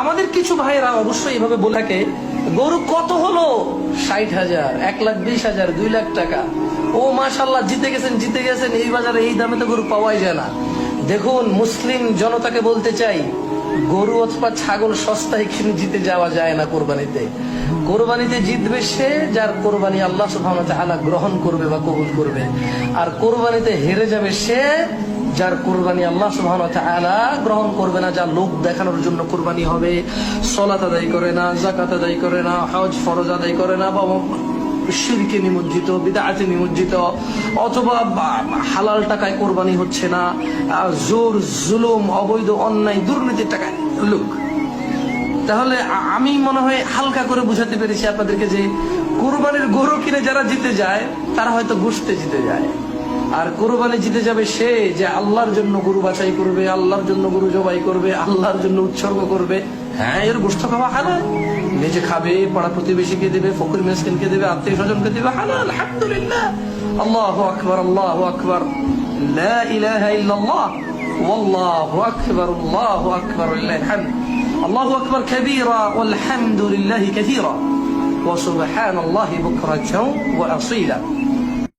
আমাদের কিছু ভাইয়েরা অবশ্যই এভাবে বলে থাকে, গরু কত হলো? ষাট হাজার, এক লাখ বিশ হাজার, দুই লাখ টাকা। ও মাশাল্লাহ জিতে গেছেন জিতে গেছেন, এই বাজারে এই দামে তো গরু পাওয়াই যায় না। দেখুন, মুসলিম জনতাকে বলতে চাই, গরু অথবা ছাগল সস্তায় কিনে জিতে যাওয়া যায় না কোরবানিতে। কোরবানিতে জিতবে সে যার কোরবানি আল্লাহ সুবহানাহু ওয়া গ্রহণ করবে বা কবুল করবে। আর কোরবানিতে হেরে যাবে সে যার কোরবানি আল্লাহ ওয়া গ্রহণ করবে না, যা লোক দেখানোর জন্য কোরবানি হবে। সলাত আদায় করে না জাকাত আদায় করে না, হজ ফরজ আদায় করে না, বা শিরকে নিমজ্জিত বিদাতে নিমজ্জিত, অথবা হালাল টাকায় কোরবানি হচ্ছে না জোর, জুলুম, অবৈধ, অন্যায়, দুর্নীতির টাকায় লোক। তাহলে আমি মনে হয় হালকা করে বুঝাতে পেরেছি আপনাদেরকে যে কোরবানির গরু কিনে যারা জিতে যায়, তারা হয়তো গুছতে জিতে যায়। আর কোরবানি জিতে যাবে সে যে আল্লাহর জন্য গরু বাছাই করবে আল্লাহর জন্য গরু জবাই করবে আল্লাহর জন্য উৎসর্গ করবে হ্যাঁ এর গোষ্ঠ খাওয়া হালাল নিজে খাবে পাড়া প্রতিবেশীকে দেবে ফকির মেসকিনকে দেবে আত্মীয় স্বজনকে দেবে হালাল আলহামদুলিল্লাহ আল্লাহ আকবর আল্লাহ আকবর লা ইলাহা ইল্লাল্লাহ والله أكبر الله أكبر لله الحمد الله أكبر كبيرا والحمد لله كثيرا وسبحان الله بكرة وأصيلا